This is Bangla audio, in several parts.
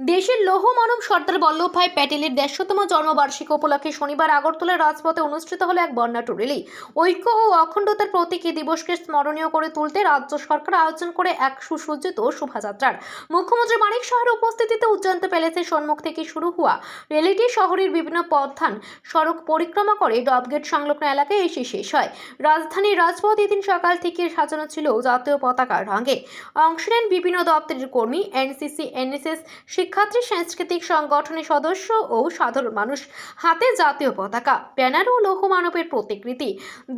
দেশের লৌহ মানব সর্দার বল্লভভাই প্যাটেলের দেড়শোতম জন্মবার্ষিকী উপলক্ষে শনিবার আগরতলার রাজপথে অনুষ্ঠিত হলো এক বর্ণাঢ্য র্যালি। ঐক্য ও অখণ্ডতার প্রতীক এই দিবসকে স্মরণীয় করে তুলতে রাজ্য সরকার আয়োজন করে এক সুসজ্জিত শোভাযাত্রার। মুখ্যমন্ত্রী মানিক শাহের উপস্থিতিতে উজ্জয়ন্ত প্যালেসের সম্মুখ থেকে শুরু হওয়া র্যালিটি শহরের বিভিন্ন পথধান সড়ক পরিক্রমা করে ডবগেট সংলগ্ন এলাকায় এসে শেষ হয়। রাজধানীর রাজপথ এদিন সকাল থেকে সাজানো ছিল জাতীয় পতাকার রঙে অংশ নেন বিভিন্ন দপ্তরের কর্মী, এনসিসি, এনএসএস শিক্ষার্থী, সাংস্কৃতিক সংগঠনের সদস্য ও সাধারণ মানুষ হাতে জাতীয় পতাকা, ব্যানার ও লৌহমানবের প্রতিকৃতি।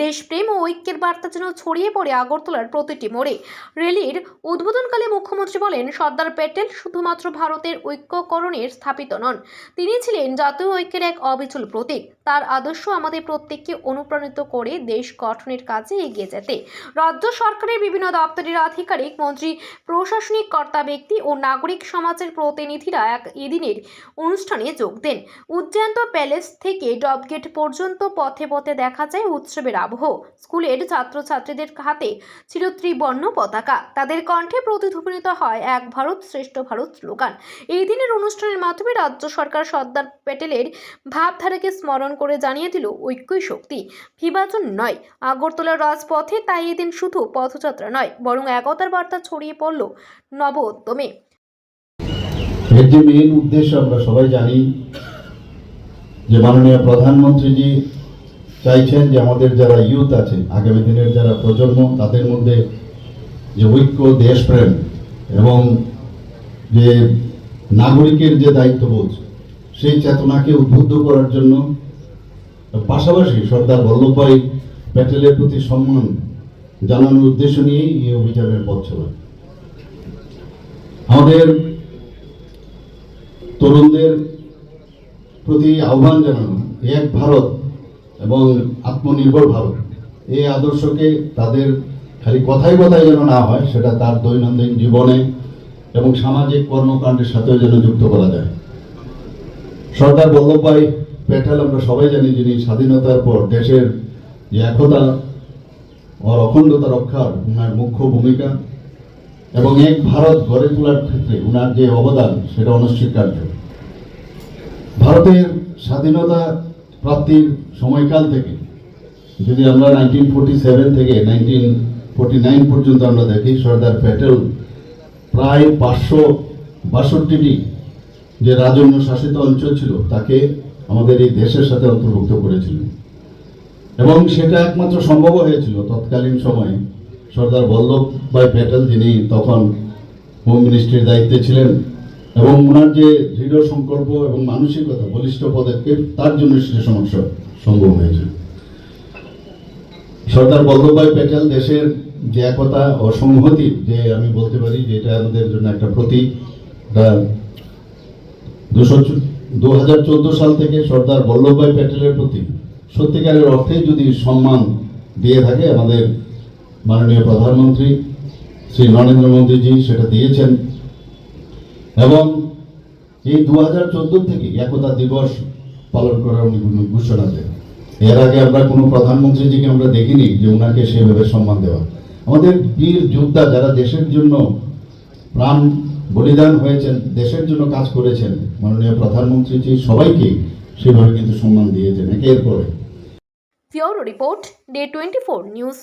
দেশপ্রেম ও ঐক্যের বার্তা যেন ছড়িয়ে পড়ে আগরতলার প্রতিটি মোড়ে। র্যালির উদ্বোধনকালে মুখ্যমন্ত্রী বলেন, সর্দার প্যাটেল শুধুমাত্র ভারতের ঐক্যকরণের স্থাপিত নন, তিনি ছিলেন জাতীয় ঐক্যের এক অবিচল প্রতীক। তার আদর্শ আমাদের প্রত্যেককে অনুপ্রাণিত করে দেশ গঠনের কাজে এগিয়ে যেতে। রাজ্য সরকারের বিভিন্ন দপ্তরের আধিকারিক, মন্ত্রী, প্রশাসনিক কর্তা ব্যক্তি ও নাগরিক সমাজের প্রতিনিধিরা এক এদিনের অনুষ্ঠানে যোগ দেন। উজ্জয়ন্ত প্যালেস থেকে ডবগেট পর্যন্ত পথে পথে দেখা যায় উৎসবের আবহ। স্কুলের ছাত্রছাত্রীদের হাতে ছিল ত্রিবর্ণ পতাকা। তাদের কণ্ঠে প্রতিধ্বনিত হয় এক ভারত শ্রেষ্ঠ ভারত স্লোগান। এই দিনের অনুষ্ঠানের মাধ্যমে রাজ্য সরকার সর্দার প্যাটেলের ভাবধারাকে স্মরণ করে জানিয়ে দিল ঐক্যই শক্তি। বিভাজন নয়। আগরতলার রাজপথে তাই এদিন শুধু পথযাত্রা নয়, বরং একতার বার্তা ছড়িয়ে পড়ল নব উদ্যমে মেন উদ্দেশ্য আমরা সবাই জানি যে মাননীয় প্রধানমন্ত্রীজি চাইছেন যে আমাদের যারা ইউথ আছে, আগামী দিনের যারা প্রজন্ম, তাদের মধ্যে যে ঐক্য, দেশপ্রেম এবং যে নাগরিকের যে দায়িত্ববোধ, সেই চেতনাকে উদ্বুদ্ধ করার জন্য পাশাপাশি সর্দার বল্লভভাই প্যাটেলের প্রতি সম্মান জানানোর উদ্দেশ্য নিয়েই এই অভিযানের পথ চলা। আমাদের তরুণদের প্রতি আহ্বান জানানো এক ভারত এবং আত্মনির্ভর ভারত, এই আদর্শকে তাদের খালি কথাই কথায় যেন না হয়, সেটা তার দৈনন্দিন জীবনে এবং সামাজিক কর্মকাণ্ডের সাথেও যেন যুক্ত করা যায়। সর্দার বল্লভভাই প্যাটেল আমরা সবাই জানি যিনি স্বাধীনতার পর দেশের যে একতা ও অখণ্ডতা রক্ষার ওনার মুখ্য ভূমিকা, এবং এক ভারত গড়ে তোলার ক্ষেত্রে ওনার যে অবদান, সেটা অনস্বীকার্য। ভারতের স্বাধীনতা প্রাপ্তির সময়কাল থেকে, যদি আমরা নাইনটিন ফোর্টি সেভেন থেকে নাইনটিন ফোর্টি নাইন পর্যন্ত আমরা দেখি, সর্দার প্যাটেল প্রায় পাঁচশো বাষট্টিটি যে রাজন্য শাসিত অঞ্চল ছিল, তাকে আমাদের এই দেশের সাথে অন্তর্ভুক্ত করেছিলেন। এবং সেটা একমাত্র সম্ভব হয়েছিল তৎকালীন সময়ে। সর্দার বল্লভভাই প্যাটেল যিনি তখন হোম মিনিস্ট্রির দায়িত্বে ছিলেন এবং ওনার যে দৃঢ় সংকল্প এবং মানসিকতা, বলিষ্ঠ পদক্ষেপ, তার জন্য সে সমস্যা সম্ভব হয়েছে সর্দার বল্লভভাই প্যাটেল দেশের যে একতা অসংহতি যে আমি বলতে পারি যে এটা আমাদের জন্য একটা প্রতীক দুশো দু হাজার চোদ্দ সাল থেকে সর্দার বল্লভভাই প্যাটেলের প্রতি সত্যিকারের অর্থে যদি সম্মান দিয়ে থাকে আমাদের মাননীয় প্রধানমন্ত্রী শ্রী নরেন্দ্র মোদীজি সেটা দিয়েছেন। এবং এই দু হাজার চোদ্দ থেকে একতা দিবস পালন করার উনি ঘোষণা দেন। এর আগে আমরা কোনো প্রধানমন্ত্রীজিকে আমরা দেখিনি যে ওনাকে সেভাবে সম্মান দেওয়া। আমাদের বীর যোদ্ধা যারা দেশের জন্য প্রাণ বলিদান হয়েছেন, দেশের জন্য কাজ করেছেন মাননীয় প্রধানমন্ত্রীজি, সবাইকে সেভাবে কিন্তু সম্মান দিয়েছেন একের পরে pure report, day twenty four news.